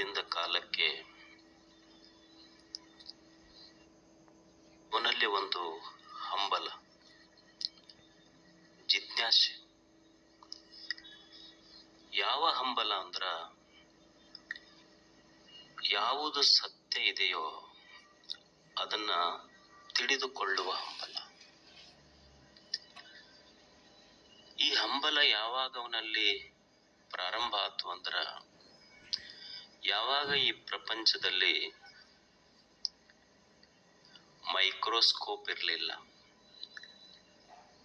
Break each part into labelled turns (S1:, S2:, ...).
S1: ಕಾಲದಿಂದ ಕಾಲಕ್ಕೆ ಅವನಲ್ಲಿ ಒಂದು ಹಂಬಲ, ಜಿಜ್ಞಾಸೆ. ಯಾವ ಹಂಬಲ ಅಂದ್ರ ಯಾವುದು ಸತ್ಯ ಇದೆಯೋ ಅದನ್ನ ತಿಳಿದುಕೊಳ್ಳುವ ಹಂಬಲ. ಈ ಹಂಬಲ ಯಾವಾಗ ಅವನಲ್ಲಿ ಪ್ರಾರಂಭ ಆತು ಅಂದ್ರ ಯಾವಾಗ ಈ ಪ್ರಪಂಚದಲ್ಲಿ ಮೈಕ್ರೋಸ್ಕೋಪ್ ಇರಲಿಲ್ಲ,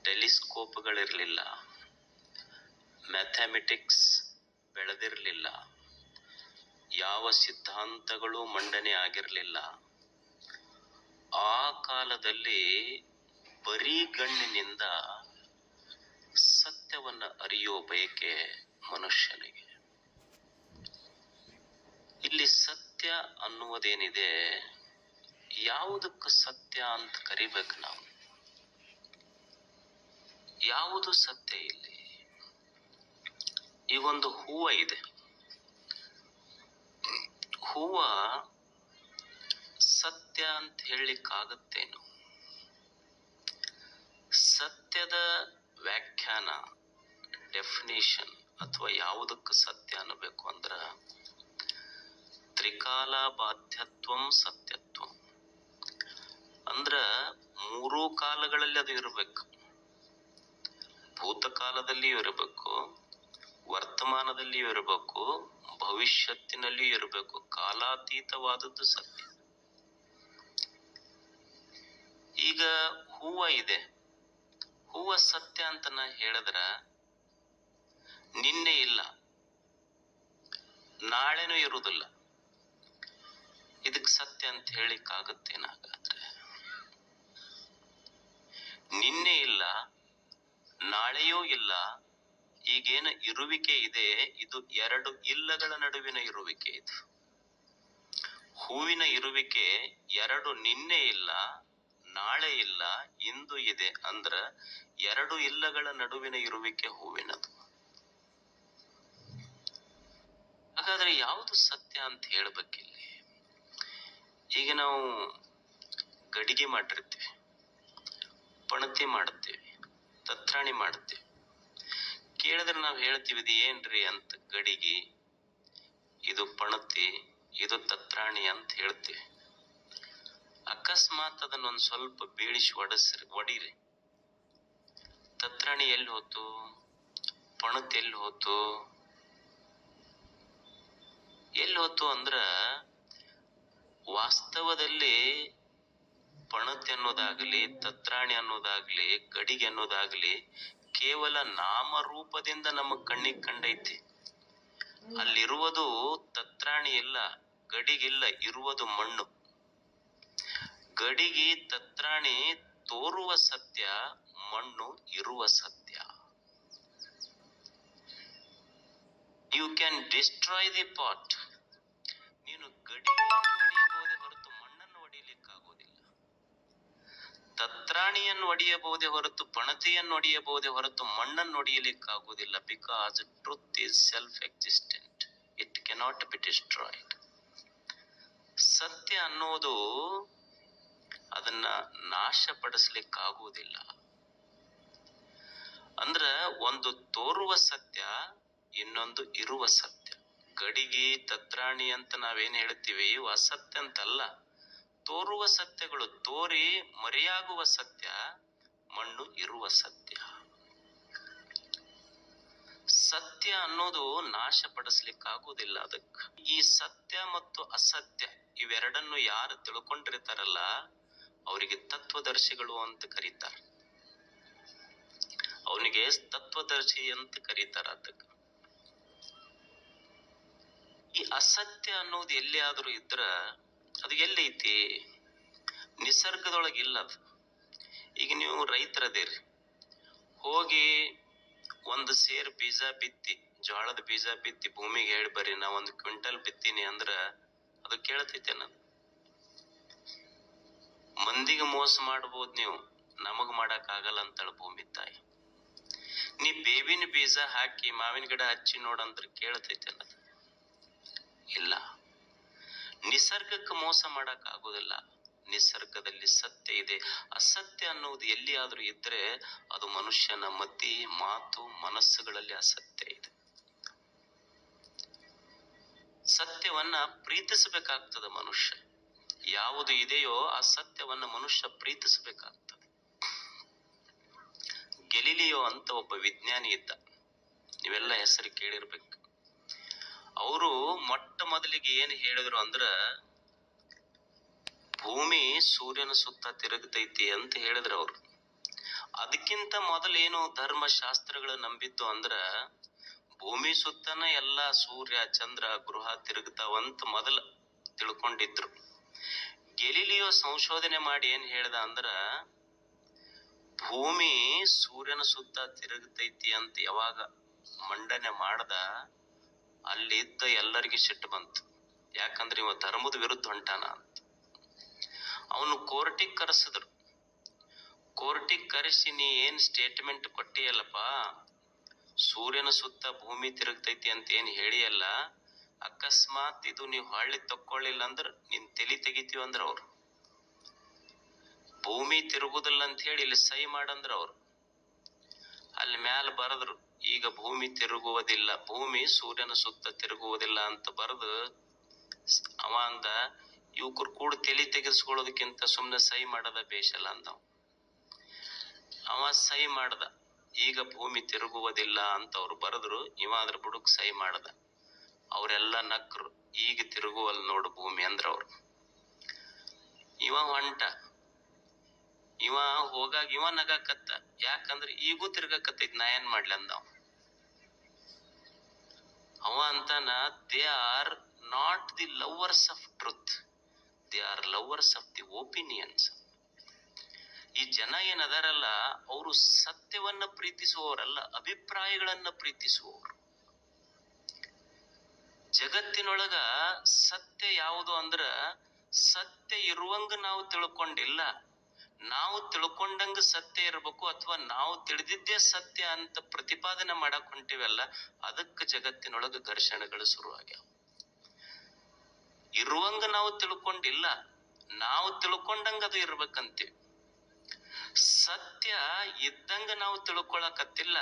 S1: ಟೆಲಿಸ್ಕೋಪ್ಗಳಿರಲಿಲ್ಲ, ಮ್ಯಾಥಮೆಟಿಕ್ಸ್ ಬೆಳೆದಿರಲಿಲ್ಲ, ಯಾವ ಸಿದ್ಧಾಂತಗಳು ಮಂಡನೆ ಆಗಿರಲಿಲ್ಲ, ಆ ಕಾಲದಲ್ಲಿ ಬರೀ ಗಣ್ಣಿನಿಂದ ಸತ್ಯವನ್ನ ಅರಿಯೋ ಬಯಕೆ ಮನುಷ್ಯನಿಗೆ. ಇಲ್ಲಿ ಸತ್ಯ ಅನ್ನುವುದೇನಿದೆ? ಯಾವುದಕ್ಕೆ ಸತ್ಯ ಅಂತ ಕರಿಬೇಕು ನಾವು? ಯಾವುದು ಸತ್ಯ ಇಲ್ಲಿ? ಈ ಒಂದು ಹೂವ ಇದೆ. ಹೂವ ಸತ್ಯ ಅಂತ ಹೇಳಲಿಕ್ಕಾಗತ್ತೇನು? ಸತ್ಯದ ವ್ಯಾಖ್ಯಾನ ಡೆಫಿನೇಷನ್ ಅಥವಾ ಯಾವುದಕ್ಕೆ ಸತ್ಯ ಅನ್ನಬೇಕು ಅಂದ್ರ ತ್ರಿಕಾಲ ಬಾಧ್ಯತ್ವಂ ಸತ್ಯತ್ವ. ಅಂದ್ರ ಮೂರೂ ಕಾಲಗಳಲ್ಲಿ ಅದು ಇರಬೇಕು. ಭೂತಕಾಲದಲ್ಲಿಯೂ ಇರಬೇಕು, ವರ್ತಮಾನದಲ್ಲಿಯೂ ಇರಬೇಕು, ಭವಿಷ್ಯತ್ತಿನಲ್ಲಿಯೂ ಇರಬೇಕು. ಕಾಲಾತೀತವಾದದ್ದು ಸತ್ಯ. ಈಗ ಹೂವ ಇದೆ. ಹೂವ ಸತ್ಯ ಅಂತ ನಾ ಹೇಳಿದ್ರ ನಿನ್ನೆ ಇಲ್ಲ, ನಾಳೆನೂ ಇರುವುದಿಲ್ಲ. ಇದಕ್ ಸತ್ಯ ಅಂತ ಹೇಳಿಕ್ಕಾಗತ್ತೇನಾಗಾದ್ರೆ ನಿನ್ನೆ ಇಲ್ಲ, ನಾಳೆಯೂ ಇಲ್ಲ, ಈಗೇನು ಇರುವಿಕೆ ಇದೆ? ಇದು ಎರಡು ಇಲ್ಲಗಳ ನಡುವಿನ ಇರುವಿಕೆ ಇದು. ಹೂವಿನ ಇರುವಿಕೆ ಎರಡು ನಿನ್ನೆ ಇಲ್ಲ, ನಾಳೆ ಇಲ್ಲ, ಇಂದು ಇದೆ ಅಂದ್ರ ಎರಡು ಇಲ್ಲಗಳ ನಡುವಿನ ಇರುವಿಕೆ ಹೂವಿನದು. ಹಾಗಾದ್ರೆ ಯಾವುದು ಸತ್ಯ ಅಂತ ಹೇಳ್ಬೇಕಿಲ್ಲಿ. ಈಗ ನಾವು ಗಡಿಗೆ ಮಾಡಿರ್ತೀವಿ, ಪಣತಿ ಮಾಡುತ್ತೇವೆ ತತ್ರಾಣಿ ಮಾಡುತ್ತೇವೆ ಕೇಳಿದ್ರೆ ನಾವು ಹೇಳ್ತೀವಿ, ಇದು ಏನ್ರಿ? ಅಂತ ಗಡಿಗೆ, ಇದು ಪಣತಿ, ಇದು ತತ್ರಾಣಿ ಅಂತ ಹೇಳ್ತೀವಿ. ಅಕಸ್ಮಾತ್ ಒಂದು ಸ್ವಲ್ಪ ಬೀಳಿಸಿ ಒಡಸ್ರಿ, ಒಡಿರಿ. ತತ್ರಾಣಿ ಎಲ್ಲಿ ಹೋತು? ಪಣತ್ ಎಲ್ಲಿ ಹೋತು? ಎಲ್ಲಿ ಹೋತು ಅಂದ್ರ ವಾಸ್ತವದಲ್ಲಿ ಪಣತಿ ಅನ್ನೋದಾಗಲಿ, ತತ್ರಾಣಿ ಅನ್ನೋದಾಗ್ಲಿ, ಗಡಿಗೆ ಅನ್ನೋದಾಗ್ಲಿ ಕೇವಲ ನಾಮರೂಪದಿಂದ ನಮ್ಮ ಕಣ್ಣಿಗೆ ಕಂಡೈತಿ. ಅಲ್ಲಿರುವುದು ತತ್ರಾಣಿ ಇಲ್ಲ, ಗಡಿಗಿಲ್ಲ, ಇರುವುದು ಮಣ್ಣು. ಗಡಿಗೆ ತತ್ರಾಣಿ ತೋರುವ ಸತ್ಯ, ಮಣ್ಣು ಇರುವ ಸತ್ಯ. You can destroy the pot ನೀನು ಗಡಿಗೆಯನ್ನು ತತ್ರಾಣಿಯನ್ನು ಒಡೆಯಬಹುದೇ ಹೊರತು, ಪಣತಿಯನ್ನು ಒಡೆಯಬಹುದೇ ಹೊರತು ಮಣ್ಣನ್ನು ಒಡೆಯಲಿಕ್ಕಾಗುವುದಿಲ್ಲ. Because truth is self existent it cannot be destroyed ಸತ್ಯ ಅನ್ನೋದು ಅದನ್ನ ನಾಶಪಡಿಸ್ಲಿಕ್ಕಾಗುವುದಿಲ್ಲ. ಅಂದ್ರ ಒಂದು ತೋರುವ ಸತ್ಯ, ಇನ್ನೊಂದು ಇರುವ ಸತ್ಯ. ಗಡಿಗೆ ತತ್ರಾಣಿ ಅಂತ ನಾವೇನ್ ಹೇಳ್ತೀವಿ? ಇವು ಅಸತ್ಯ ಅಂತಲ್ಲ. ತೋರುವ ಸತ್ಯಗಳು ತೋರಿ ಮರೆಯಾಗುವ ಸತ್ಯ, ಮಣ್ಣು ಇರುವ ಸತ್ಯ. ಸತ್ಯ ಅನ್ನೋದು ನಾಶ ಪಡಿಸ್ಲಿಕ್ಕಾಗುವುದಿಲ್ಲ ಅದಕ್ಕೆ. ಈ ಸತ್ಯ ಮತ್ತು ಅಸತ್ಯ ಇವೆರಡನ್ನು ಯಾರು ತಿಳ್ಕೊಂಡಿರ್ತಾರಲ್ಲ, ಅವರಿಗೆ ತತ್ವದರ್ಶಿಗಳು ಅಂತ ಕರೀತಾರೆ. ಅವನಿಗೆ ತತ್ವದರ್ಶಿ ಅಂತ ಕರೀತಾರ ಅದಕ್ಕೆ. ಈ ಅಸತ್ಯ ಅನ್ನೋದು ಎಲ್ಲಿ ಆದ್ರೂ ಇದ್ರ ಅದು ಎಲ್ಲೈತಿ ನಿಸರ್ಗದೊಳಗೆ ಇಲ್ಲ ಅದು. ಈಗ ನೀವು ರೈತರದೇರಿ. ಹೋಗಿ ಒಂದು ಸೇರ್ ಬೀಜ ಬಿತ್ತಿ ಜೋಳದ ಬೀಜ ಬಿತ್ತಿ, ಭೂಮಿಗೆ ಹೇಳಿ ಬರ್ರಿ, ನಾ ಒಂದು ಕ್ವಿಂಟಲ್ ಬಿತ್ತೀನಿ ಅಂದ್ರ ಅದು ಕೇಳತೈತೆ ನಾನು ಮಂದಿಗೆ ಮೋಸ ಮಾಡ್ಬೋದು ನೀವು, ನಮಗ್ ಮಾಡಕ್ ಆಗಲ್ಲ ಅಂತಾಳ ಭೂಮಿ ತಾಯಿ. ನೀ ಬೇವಿನ ಬೀಜ ಹಾಕಿ, ಮಾವಿನ ಗಿಡ ಹಚ್ಚಿ ನೋಡಂದ್ರೆ ಕೇಳತೈತೆ ನಾನು ಇಲ್ಲ. ನಿಸರ್ಗಕ್ಕೆ ಮೋಸ ಮಾಡಕ್ ಆಗೋದಿಲ್ಲ ನಿಸರ್ಗದಲ್ಲಿ ಸತ್ಯ ಇದೆ. ಅಸತ್ಯ ಅನ್ನೋದು ಎಲ್ಲಿಯಾದ್ರೂ ಇದ್ರೆ ಅದು ಮನುಷ್ಯನ ಮತಿ, ಮಾತು, ಮನಸ್ಸುಗಳಲ್ಲಿ ಅಸತ್ಯ ಇದೆ. ಸತ್ಯವನ್ನ ಪ್ರೀತಿಸಬೇಕಾಗ್ತದೆ ಮನುಷ್ಯ. ಯಾವುದು ಇದೆಯೋ ಆ ಸತ್ಯವನ್ನ ಮನುಷ್ಯ ಪ್ರೀತಿಸಬೇಕಾಗ್ತದೆ. ಗೆಲಿಲಿಯೋ ಅಂತ ಒಬ್ಬ ವಿಜ್ಞಾನಿ ಇದ್ದ. ನೀವೆಲ್ಲ ಹೆಸರು ಕೇಳಿರ್ಬೇಕು. ಅವರು ಮೊಟ್ಟ ಮೊದಲಿಗೆ ಏನ್ ಹೇಳಿದ್ರು ಅಂದ್ರ, ಭೂಮಿ ಸೂರ್ಯನ ಸುತ್ತ ತಿರುಗತೈತಿ ಅಂತ ಹೇಳಿದ್ರು ಅವ್ರು. ಅದಕ್ಕಿಂತ ಮೊದಲೇನು ಧರ್ಮಶಾಸ್ತ್ರಗಳು ನಂಬಿದ್ದು ಅಂದ್ರ, ಭೂಮಿ ಸುತ್ತನ ಎಲ್ಲ ಸೂರ್ಯ, ಚಂದ್ರ, ಗೃಹ ತಿರುಗತಾವಂತ ಮೊದಲ ತಿಳ್ಕೊಂಡಿದ್ರು. ಗೆಲಿಲಿಯೋ ಸಂಶೋಧನೆ ಮಾಡಿ ಏನ್ ಹೇಳ್ದ ಅಂದ್ರ, ಭೂಮಿ ಸೂರ್ಯನ ಸುತ್ತ ತಿರುಗತೈತಿ ಅಂತ ಯಾವಾಗ ಮಂಡನೆ ಮಾಡ್ದ ಅಲ್ಲಿದ್ದ ಎಲ್ಲರಿಗೆ ಸಿಟ್ಟು ಬಂತು. ಯಾಕಂದ್ರೆ ಇವ ಧರ್ಮದ ವಿರುದ್ಧ ಹೊಂಟಾನ ಅಂತ. ಅವನು ಕೋರ್ಟಿಗೆ ಕರೆಸಿದ್ರು. ಕೋರ್ಟಿಗೆ ಕರೆಸಿ ನೀ ಏನು ಸ್ಟೇಟ್ಮೆಂಟ್ ಕೊಟ್ಟಿಯಲ್ಲಪ್ಪ? ಸೂರ್ಯನ ಸುತ್ತ ಭೂಮಿ ತಿರುಗ್ತೈತಿ ಅಂತ ಏನು ಹೇಳಿಯಲ್ಲ? ಅಕಸ್ಮಾತ್ ಇದು ನೀವು ಹೊಳ್ಳಿ ತಕ್ಕೊಳ್ಳಿಲ್ಲ ಅಂದ್ರೆ ನಿನ್ ತಲೆ ತೆಗಿತೀವಿ ಅಂದ್ರೆ ಅವ್ರು. ಭೂಮಿ ತಿರುಗುದಿಲ್ಲ ಅಂತ ಹೇಳಿ ಇಲ್ಲಿ ಸಹಿ ಮಾಡಂದ್ರ ಅವ್ರು. ಅಲ್ಲಿ ಮ್ಯಾಲ ಬರದ್ರು ಈಗ ಭೂಮಿ ತಿರುಗುವುದಿಲ್ಲ, ಭೂಮಿ ಸೂರ್ಯನ ಸುತ್ತ ತಿರುಗುವುದಿಲ್ಲ ಅಂತ ಬರೆದು ಅವ ಅಂದ ಯುವಕರು ಕೂಡ ತಲೆ ತೆಗೆಸ್ಕೊಳ್ಳೋದಕ್ಕಿಂತ ಸುಮ್ಮನೆ ಸಹಿ ಮಾಡದ ಬೇಷಲ್ಲ ಅಂದವ. ಅವ ಸಹಿ ಮಾಡ್ದ, ಈಗ ಭೂಮಿ ತಿರುಗುವುದಿಲ್ಲ ಅಂತ ಅವ್ರು ಬರೆದ್ರು, ಇವ ಅದ್ರ ಬುಡಕ್ ಸಹಿ ಮಾಡ್ದ. ಅವರೆಲ್ಲ ನಕ್ರು, ಈಗ ತಿರುಗುವಲ್ ನೋಡು ಭೂಮಿ ಅಂದ್ರ ಅವ್ರು. ಇವ ಹೊಂಟ. ಇವ ಹೋಗಾಗ, ಇವ ನಗಾಕತ್ತ. ಯಾಕಂದ್ರೆ ಈಗೂ ತಿರ್ಗಕತ್ತೈತಿ, ನಾ ಏನ್ ಮಾಡ್ಲಿ ಅಂದವ. ಅವ ಅಂತಾನ they are not the lovers of truth they are lovers of the opinions ಈ ಜನ ಏನದಾರಲ್ಲ, ಅವರು ಸತ್ಯವನ್ನ ಪ್ರೀತಿಸುವವರಲ್ಲ, ಅಭಿಪ್ರಾಯಗಳನ್ನ ಪ್ರೀತಿಸುವವರು. ಜಗತ್ತಿನೊಳಗ ಸತ್ಯ ಯಾವುದು ಅಂದ್ರ, ಸತ್ಯ ಇರುವಂಗ ನಾವು ತಿಳ್ಕೊಂಡಿಲ್ಲ. ನಾವು ತಿಳ್ಕೊಂಡಂಗ ಸತ್ಯ ಇರಬೇಕು ಅಥವಾ ನಾವು ತಿಳಿದಿದ್ದೇ ಸತ್ಯ ಅಂತ ಪ್ರತಿಪಾದನೆ ಮಾಡಕ್ ಹೊಂಟಿವಲ್ಲ, ಅದಕ್ಕೆ ಜಗತ್ತಿನೊಳಗೆ ಘರ್ಷಣೆಗಳು ಶುರುವಾಗ್ಯಾವ ಇರುವಂಗ ನಾವು ತಿಳ್ಕೊಂಡಿಲ್ಲ, ನಾವು ತಿಳ್ಕೊಂಡಂಗ ಅದು ಇರ್ಬೇಕಂತೀವಿ. ಸತ್ಯ ಇದ್ದಂಗ ನಾವು ತಿಳ್ಕೊಳಕತ್ತಿಲ್ಲ,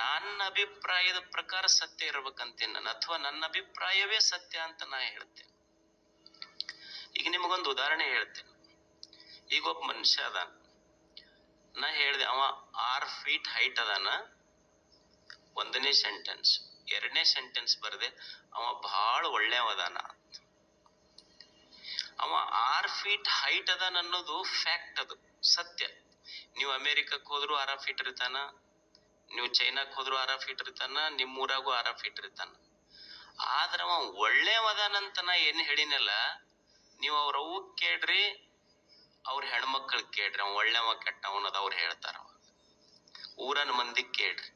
S1: ನನ್ನ ಅಭಿಪ್ರಾಯದ ಪ್ರಕಾರ ಸತ್ಯ ಇರ್ಬೇಕಂತೀನಿ ನಾನು, ಅಥವಾ ನನ್ನ ಅಭಿಪ್ರಾಯವೇ ಸತ್ಯ ಅಂತ ನಾ ಹೇಳ್ತೇನೆ. ಈಗ ನಿಮಗೊಂದು ಉದಾಹರಣೆ ಹೇಳ್ತೇನೆ. ಈಗ ಒಬ್ಬ ಮನುಷ್ಯ ಅದಾನ. ನಾ ಹೇಳಿದೆ, ಅವ ಆರ್ ಫೀಟ್ ಹೈಟ್ ಅದಾನ. ಒಂದನೇ ಸೆಂಟೆನ್ಸ್ ಎರಡನೇ ಸೆಂಟೆನ್ಸ್ ಬರದೆ, ಅವ ಬಹಳ ಒಳ್ಳೆಯವದಾನ ಅವ ಆರ್ ಫೀಟ್ ಹೈಟ್ ಅದಾನ ಅನ್ನೋದು ಫ್ಯಾಕ್ಟ್ ಅದು, ಸತ್ಯ. ನೀವು ಅಮೆರಿಕಕ್ಕೆ ಹೋದ್ರು ಆರ ಫೀಟ್ ಇರ್ತಾನ. ನೀವು ಚೈನಾಕ್ ಹೋದ್ರು ಆರ ಫೀಟ್ ಇರ್ತಾನ. ನಿಮ್ಮ ಊರಾಗೂ ಆರ ಫೀಟ್ ಇರ್ತಾನ. ಆದ್ರ ಅವ ಒಳ್ಳೆಯವದಾನಂತ ನಾ ಏನ್ ಹೇಳಿನಲ್ಲ, ನೀವು ಅವ್ರ ಅವು ಕೇಳ್ರಿ ಅವ್ರ ಹೆಣ್ಮಕ್ಳು ಕೇಳ್ರಿ, ಅವ್ನು ಒಳ್ಳೆವ ಕೆಟ್ಟವನದ ಅವ್ರು ಹೇಳ್ತಾರ ಊರನ ಮಂದಿ ಕೇಳ್ರಿ.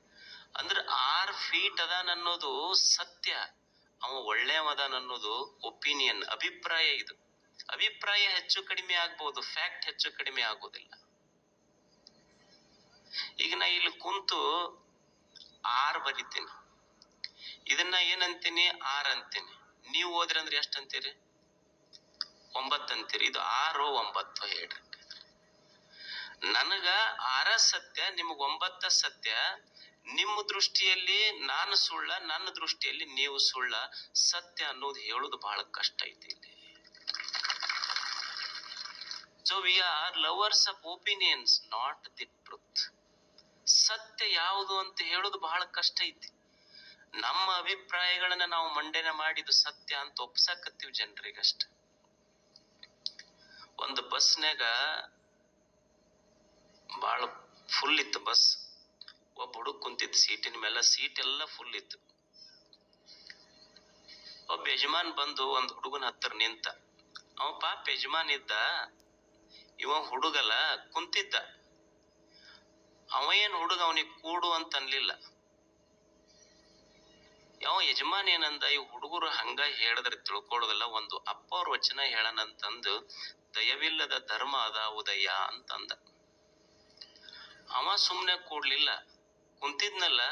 S1: ಅಂದ್ರ ಆರ್ ಫೀಟ್ ಅದಾನ ಅನ್ನೋದು ಸತ್ಯ, ಅವ ಒಳ್ಳೆಯವದಾನ ಅನ್ನೋದು ಒಪಿನಿಯನ್ ಅಭಿಪ್ರಾಯ ಇದು. ಅಭಿಪ್ರಾಯ ಹೆಚ್ಚು ಕಡಿಮೆ ಆಗ್ಬಹುದು ಫ್ಯಾಕ್ಟ್ ಹೆಚ್ಚು ಕಡಿಮೆ ಆಗೋದಿಲ್ಲ. ಈಗ ನಾ ಇಲ್ಲಿ ಕುಂತು ಆರ್ ಬರಿತೀನಿ. ಇದನ್ನ ಏನಂತೀನಿ? ಆರ್ ಅಂತೀನಿ. ನೀವು ಓದ್ರಿ ಅಂದ್ರೆ ಎಷ್ಟು ಅಂತೀರಿ? ಒಂಬತ್ತು ಅಂತೀರಿ ಇದು ಆರು ಒಂಬತ್ತು ಹೇಳ್ರಿ. ನನಗ ಆರ ಸತ್ಯ, ನಿಮಗ್ ಒಂಬತ್ತ ಸತ್ಯ, ನಿಮ್ಮ ದೃಷ್ಟಿಯಲ್ಲಿ ನಾನು ಸುಳ್ಳ, ನನ್ನ ದೃಷ್ಟಿಯಲ್ಲಿ ನೀವು ಸುಳ್ಳ, ಸತ್ಯ ಅನ್ನೋದು ಹೇಳುದು ಬಹಳ ಕಷ್ಟ ಐತಿ ಇಲ್ಲಿ. So we are lovers of opinions not the truth ಸತ್ಯ ಯಾವುದು ಅಂತ ಹೇಳೋದು ಬಹಳ ಕಷ್ಟ ಐತಿ. ನಮ್ಮ ಅಭಿಪ್ರಾಯಗಳನ್ನ ನಾವು ಮಂಡನೆ ಮಾಡಿದ್ದು ಸತ್ಯ ಅಂತ ಒಪ್ಸಕತ್ತೀವಿ ಜನರಿಗಷ್ಟ. ಒಂದು ಬಸ್ನ್ಯಾಗ ಬಹಳ ಫುಲ್ ಇತ್ತು ಬಸ್. ಒಬ್ಬ ಹುಡುಗ ಕುಂತಿತ್ತು ಸೀಟಿನ ಮೇಲೆ ಸೀಟ್ ಎಲ್ಲ ಫುಲ್ ಇತ್ತು. ಒಬ್ಬ ಯಜಮಾನ್ ಬಂದು ಒಂದು ಹುಡುಗನ ಹತ್ತಿರ ನಿಂತ, ಅವ ಪಾಪ ಯಜಮಾನ್ ಇದ್ದ, ಇವ ಹುಡುಗಲ್ಲ, ಕುಂತಿದ್ದ. ಅವ ಏನ್ ಹುಡುಗ ಅವನಿಗೆ ಕೂಡು ಅಂತ ಅನ್ಲಿಲ್ಲ. ಯಾವ ಯಜಮಾನ್ ಏನಂದ, ಈ ಹುಡುಗರು ಹಂಗ ಹೇಳಿದ್ರೆ ತಿಳ್ಕೊಳ್ಳೋದಿಲ್ಲ. ಒಂದು ಅಪ್ಪ ಅವ್ರ ವಚನ ಹೇಳನಂತಂದು ದಯವಿಲ್ಲದ ಧರ್ಮ ಅದ ಉದಯ ಅಂತಂದ. ಅವ ಸುಮ್ನೆ ಕೂಡ್ಲಿಲ್ಲ. ಕುಂತಿದ್ನಲ್ಲ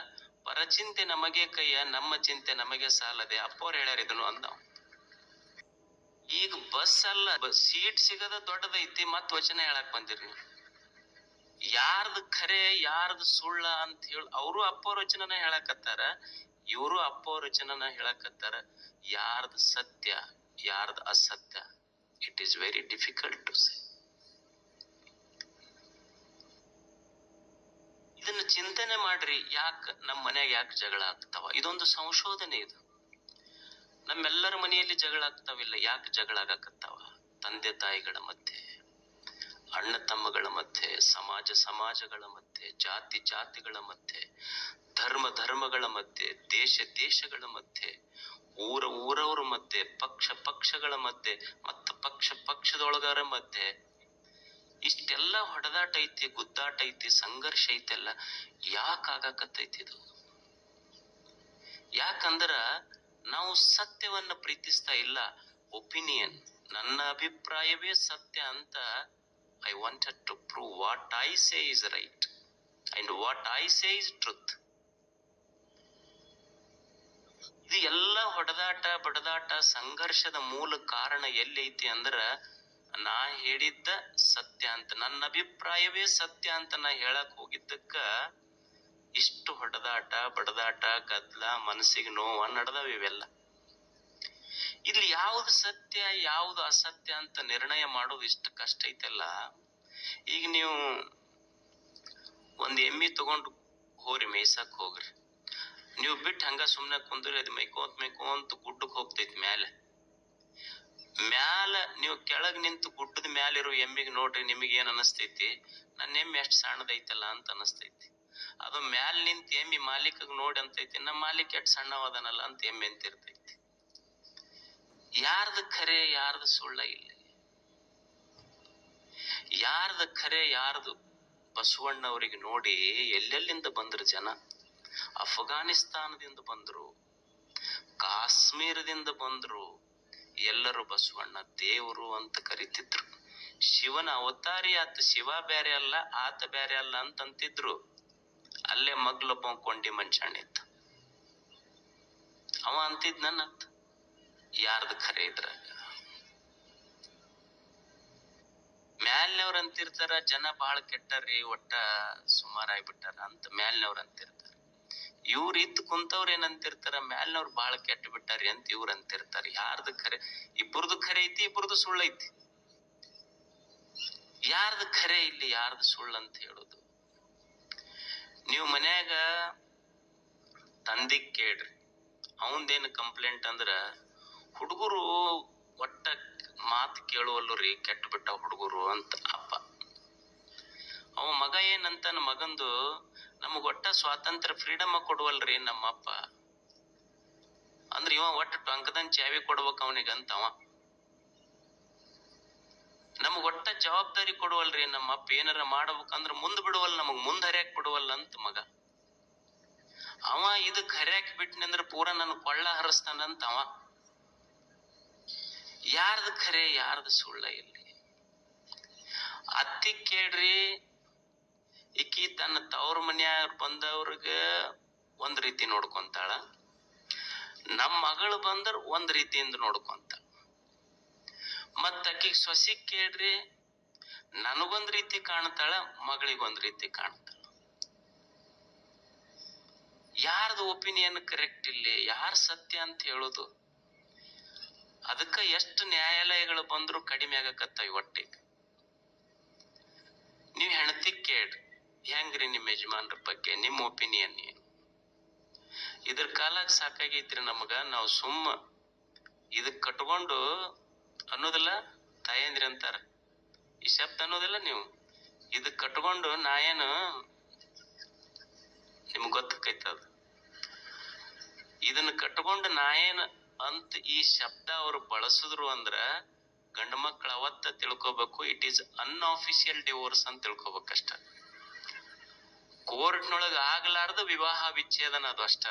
S1: ಪರಚಿಂತೆ ನಮಗೆ ಕೈಯ, ನಮ್ಮ ಚಿಂತೆ ನಮಗೆ ಸಾಲದೆ. ಅಪ್ಪವ್ರು ಹೇಳ್ಯಾರ ಇದನ್ನು ಅಂದ ಈಗ ಬಸ್ ಅಲ್ಲ ಸೀಟ್ ಸಿಗದ ದೊಡ್ಡದೈತಿ, ಮತ್ ವಚನ ಹೇಳಕ್ ಬಂದಿರಿ ನೀವು ಯಾರ್ದು ಖರೆ, ಯಾರ್ದು ಸುಳ್ಳ ಅಂತ ಹೇಳಿ, ಅವರು ಅಪ್ಪವ್ರ ವಚನನ ಹೇಳಕತ್ತಾರ. ಇವರು ಅಪ್ಪ ವಚನನ ಹೇಳಕತ್ತಾರ, ಯಾರ್ದ ಸತ್ಯ, ಯಾರ್ದ ಅಸತ್ಯ? It is very difficult to say ಇದನ್ನ ಚಿಂತನೆ ಮಾಡ್ರಿ, ಯಾಕ ನಮ್ಮ ಮನ್ಯಾಗ ಯಾಕೆ ಜಗಳ ಆಗ್ತಾವ? ಇದೊಂದು ಸಂಶೋಧನೆ ಇದು. ನಮ್ಮೆಲ್ಲರ ಮನೆಯಲ್ಲಿ ಜಗಳ ಆಗ್ತಾವಿಲ್ಲ, ಯಾಕೆ ಜಗಳ ಆಗಕತ್ತಾವ? ತಂದೆ ತಾಯಿಗಳ ಮಧ್ಯೆ, ಅಣ್ಣ ತಮ್ಮಗಳ ಮಧ್ಯೆ, ಸಮಾಜ ಸಮಾಜಗಳ ಮಧ್ಯೆ, ಜಾತಿ ಜಾತಿಗಳ ಮಧ್ಯೆ. ಧರ್ಮ ಧರ್ಮಗಳ ಮಧ್ಯೆ, ದೇಶ ದೇಶಗಳ ಮಧ್ಯೆ, ಊರ ಊರವರ ಮಧ್ಯೆ, ಪಕ್ಷ ಪಕ್ಷಗಳ ಮಧ್ಯೆ, ಮತ್ತು ಪಕ್ಷ ಪಕ್ಷದೊಳಗರ ಮಧ್ಯೆ. ಇಷ್ಟೆಲ್ಲ ಹೊಡೆದಾಟ ಐತಿ, ಗುದ್ದಾಟ ಐತಿ, ಸಂಘರ್ಷ ಐತೆಲ್ಲ ಯಾಕ ಆಗಾಕತ್ತೈತಿ ಇದು? ಯಾಕಂದ್ರ ನಾವು ಸತ್ಯವನ್ನ ಪ್ರೀತಿಸ್ತಾ ಇಲ್ಲ. ಒಪಿನಿಯನ್, ನನ್ನ ಅಭಿಪ್ರಾಯವೇ ಸತ್ಯ ಅಂತ I wanted to prove what I say is right and what I say is truth ಇದು ಎಲ್ಲ ಹೊಡೆದಾಟ, ಬಡದಾಟ, ಸಂಘರ್ಷದ ಮೂಲ ಕಾರಣ ಎಲ್ಲೈತಿ ಅಂದ್ರ ನಾ ಹೇಳಿದ್ದ ಸತ್ಯ ಅಂತ, ನನ್ನ ಅಭಿಪ್ರಾಯವೇ ಸತ್ಯ ಅಂತ ನಾ ಹೇಳಕ್ ಹೋಗಿದ್ದಕ್ಕ ಇಷ್ಟು ಹೊಡೆದಾಟ, ಬಡದಾಟ ಗದ್ದಲ ಮನಸ್ಸಿಗೆ ನೋವ ನಡೆದವ ಇವೆಲ್ಲ. ಇಲ್ಲಿ ಯಾವುದು ಸತ್ಯ, ಯಾವುದು ಅಸತ್ಯ ಅಂತ ನಿರ್ಣಯ ಮಾಡೋದು ಇಷ್ಟು ಕಷ್ಟ ಐತಲ್ಲ. ಈಗ ನೀವು ಒಂದ್ ಎಮ್ಮಿ ತಗೊಂಡು ಹೋರಿ ಮೇಯ್ಸಕ್ ಹೋಗ್ರಿ. ನೀವು ಬಿಟ್ಟು ಹಂಗ ಸುಮ್ಮನೆ ಕುಂದ್ರಿ ಅದು ಮೈಕೋಂತ ಮೈಕೋಂತ ಗುಡ್ಡಕ್ಕೆ ಹೋಗ್ತೈತಿ ಮ್ಯಾಲೆ. ಮ್ಯಾಲ ನೀವು ಕೆಳಗ್ ನಿಂತು ಗುಡ್ಡದ ಮ್ಯಾಲಿರೋ ಎಮ್ಮಿಗೆ ನೋಡ್ರಿ ನಿಮಗೆ ಏನ್ ಅನಸ್ತೈತಿ? ನನ್ನ ಎಮ್ಮೆ ಎಷ್ಟು ಸಣ್ಣದೈತಲ್ಲ ಅಂತ ಅನಸ್ತೈತಿ. ಅದು ಮ್ಯಾಲ ನಿಂತ ಎಮ್ಮಿ ಮಾಲೀಕಗ್ ನೋಡಿ ಅಂತೈತಿ, ನಮ್ಮ ಮಾಲೀಕ ಎಷ್ಟ್ ಸಣ್ಣವಾದನಲ್ಲ ಅಂತ ಎಮ್ಮೆ ಅಂತಿರ್ತೈತಿ. ಯಾರ್ದ ಖರೆ, ಯಾರ್ದು ಸುಳ್ಳ ಇಲ್ಲ. ಯಾರ್ದ ಖರೆ, ಯಾರ್ದು ಬಸವಣ್ಣವರಿಗೆ ನೋಡಿ ಎಲ್ಲೆಲ್ಲಿಂದ ಬಂದ್ರು ಜನ? ಅಫ್ಘಾನಿಸ್ತಾನದಿಂದ ಬಂದ್ರು, ಕಾಶ್ಮೀರದಿಂದ ಬಂದ್ರು, ಎಲ್ಲರೂ ಬಸವಣ್ಣ ದೇವರು ಅಂತ ಕರಿತಿದ್ರು. ಶಿವನ ಅವತಾರಿ ಆತ, ಶಿವ ಬೇರೆ ಅಲ್ಲ, ಆತ ಬೇರೆ ಅಲ್ಲ ಅಂತಂತಿದ್ರು. ಅಲ್ಲೇ ಮಗ್ಲೊಬ್ಬ ಕೊಂಡಿ ಮಂಚಾಣ ಇದ್ದ. ಅವ ಅಂತಿದ್ ನನ್ನ ಯಾರ್ದು ಖರೆ ಇದ್ರ? ಮ್ಯಾಲ್ನವ್ರ ಅಂತಿರ್ತಾರ, ಜನ ಬಹಳ ಕೆಟ್ಟಾರ್ರಿ ಒಟ್ಟ ಸುಮಾರಾಗ್ಬಿಟ್ಟಾರ ಅಂತ ಮ್ಯಾಲ್ನವ್ರ ಅಂತಿರ್ತಾರ. ಇವ್ರ ಇದ್ ಕುಂತವ್ರ ಏನಂತಿರ್ತಾರ, ಮ್ಯಾಲ್ನವ್ರ ಬಾಳ ಕೆಟ್ಟ ಬಿಟ್ಟಾರಿ ಅಂತ ಇವ್ರ ಅಂತಿರ್ತಾರ. ಯಾರ್ದು ಖರೆ? ಇಬ್ಬರದು ಖರೆ ಐತಿ, ಇಬ್ಬರದು ಸುಳ್ಳು ಐತಿ. ಯಾರ್ದ ಖರೆ ಇಲ್ಲಿ, ಯಾರ್ದು ಸುಳ್ಳು ಅಂತ ಹೇಳುದು? ನೀವು ಮನ್ಯಾಗ ತಂದಿಗ್ ಕೇಳ್ರಿ. ಅವಂದೇನು ಕಂಪ್ಲೇಂಟ್ ಅಂದ್ರ, ಹುಡುಗರು ಒಟ್ಟ ಮಾತು ಕೇಳುವಲ್ಲು ರೀ, ಕೆಟ್ಟ ಬಿಟ್ಟ ಹುಡುಗರು ಅಂತ ಅಪ್ಪ. ಅವ ಮಗ ಏನಂತ ಮಗಂದು ನಮಗ್ ಒಟ್ಟ ಸ್ವಾತಂತ್ರ್ಯ ಫ್ರೀಡಮ್ ಕೊಡುವಲ್ರಿ ನಮ್ಮ ಅಪ್ಪ ಅಂದ್ರ ಇವ ಒಟ್ಟ ಟೊಂಕದನ್ ಚಾವಿ ಕೊಡ್ಬೇಕ ಅವನಿಗಂತವ ಅವ ನಮಗ್ ಒಟ್ಟ ಜವಾಬ್ದಾರಿ ಕೊಡುವಲ್ರಿ ನಮ್ಮ ಅಪ್ಪ ಏನಾರ ಮಾಡ್ಬೇಕಂದ್ರ ಮುಂದ್ ಬಿಡುವಲ್, ನಮಗ್ ಮುಂದ್ ಹರ್ಯಾಕ್ ಬಿಡುವಲ್ಲ ಅಂತ ಮಗ. ಅವ ಇದು ಹರ್ಯಾಕ್ ಬಿಟ್ನಂದ್ರ ಪೂರ ನನ್ ಕೊಳ್ಳ ಹರಿಸ್ತಾನಂತ ಅವ ಯಾರ್ದು ಖರೆ ಯಾರ್ದು ಸುಳ್ಳ ಇಲ್ಲಿ ಅತ್ತಿ ಕೇಳ್ರಿ ಈಕಿ ತನ್ನ ತವ್ರ ಮನ್ಯಾಗ ಬಂದವ್ರಿಗೆ ಒಂದು ರೀತಿ ನೋಡ್ಕೊಂತಾಳ. ನಮ್ಮ ಮಗಳು ಬಂದ್ರ ಒಂದ್ ರೀತಿಯಿಂದ ನೋಡ್ಕೊಂತಾಳ ಮತ್ತ ಆಕಿಗೆ ಸೊಸಿ ಕೇಳ್ರಿ, ನನಗೊಂದ್ ರೀತಿ ಕಾಣ್ತಾಳ, ಮಗಳಿಗೊಂದ್ ರೀತಿ ಕಾಣ್ತಾಳ. ಯಾರ್ದು ಒಪಿನಿಯನ್ ಕರೆಕ್ಟ್ ಇಲ್ಲಿ, ಯಾರು ಸತ್ಯ ಅಂತ ಹೇಳುದು? ಅದಕ್ಕ ಎಷ್ಟು ನ್ಯಾಯಾಲಯಗಳು ಬಂದ್ರು ಕಡಿಮೆ ಆಗಕತ್ತಾವ ಒಟ್ಟಿಗೆ ನೀವು ಹೆಣತಿ ಕೇಳ್ರಿ. ಹೆಂಗ್ರಿ ನಿಮ್ಮ ಯಜಮಾನ್ರ ಬಗ್ಗೆ? ನಿಮ್ಮ ಒಪಿನಿಯನ್ ಏನು? ಇದ್ರ ಕಾಲಕ್ಕೆ ಸಾಕಾಗೈತ್ರಿ ನಮಗ. ನಾವು ಸುಮ್ಮ ಇದಕ್ ಕಟ್ಕೊಂಡು ಅನ್ನೋದಿಲ್ಲ, ತಾಯಂದ್ರಿ ಅಂತಾರ. ಈ ಶಬ್ದ ಅನ್ನೋದಿಲ್ಲ ನೀವು. ಇದಕ್ ಕಟ್ಕೊಂಡು ನಾ ಏನು ನಿಮ್ಗೆ ಗೊತ್ತಕ್ಕೈತ ಅದು ಇದನ್ನ ಕಟ್ಕೊಂಡು ನಾ ಏನು ಅಂತ ಈ ಶಬ್ದ ಅವ್ರು ಬಳಸಿದ್ರು ಅಂದ್ರ ಗಂಡ ಮಕ್ಳ ಅವತ್ತ ತಿಳ್ಕೊಬೇಕು. ಇಟ್ ಈಸ್ ಅನ್ಆಫಿಷಿಯಲ್ ಡಿವೋರ್ಸ್ ಅಂತ ತಿಳ್ಕೊಬೇಕಷ್ಟ ಕೋರ್ಟ್ನೊಳಗ ಆಗ್ಲಾರ್ದ ವಿವಾಹ ವಿಚ್ಛೇದನ ಅದು ಅಷ್ಟ.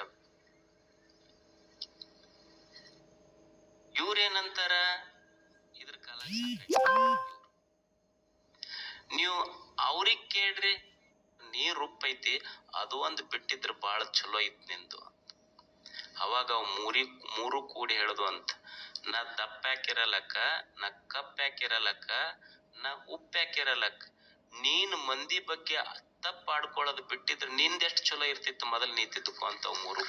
S1: ಇವ್ರೇನಂತಾರ? ಇದ್ರ ಕಾಲ ನೀವು ಅವ್ರಿಗೆ ಕೇಳ್ರಿ, ನೀರ್ ರುಪ್ಪೈತಿ, ಅದು ಒಂದು ಬಿಟ್ಟಿದ್ರ ಬಾಳ ಚಲೋ ಐತ್ ನಿಂದು ಅವಾಗ ಅವ್ ಮೂರಿ, ಮೂರು ಕೂಡಿ ಹೇಳುದು ಅಂತ. ನಾ ದಪ್ಪ ಯಾಕಿರಲಕ್ಕ ನಾ ಕಪ್ಪ ಯಾಕಿರಲಕ್ಕ ನಾ ಉಪ್ಪ ಯಾಕಿರಲಕ್ಕ ನೀನ್ ಮಂದಿ ಬಗ್ಗೆ ತಪ್ಪ ಆಡ್ಕೊಳ್ಳೋದು ಬಿಟ್ಟಿದ್ರೆ ನಿಂದೆಷ್ಟ್ ಚಲೋ ಇರ್ತಿತ್ತು ಮೊದಲ್ ನೀ ಅಂತವ್ ಮೂರು.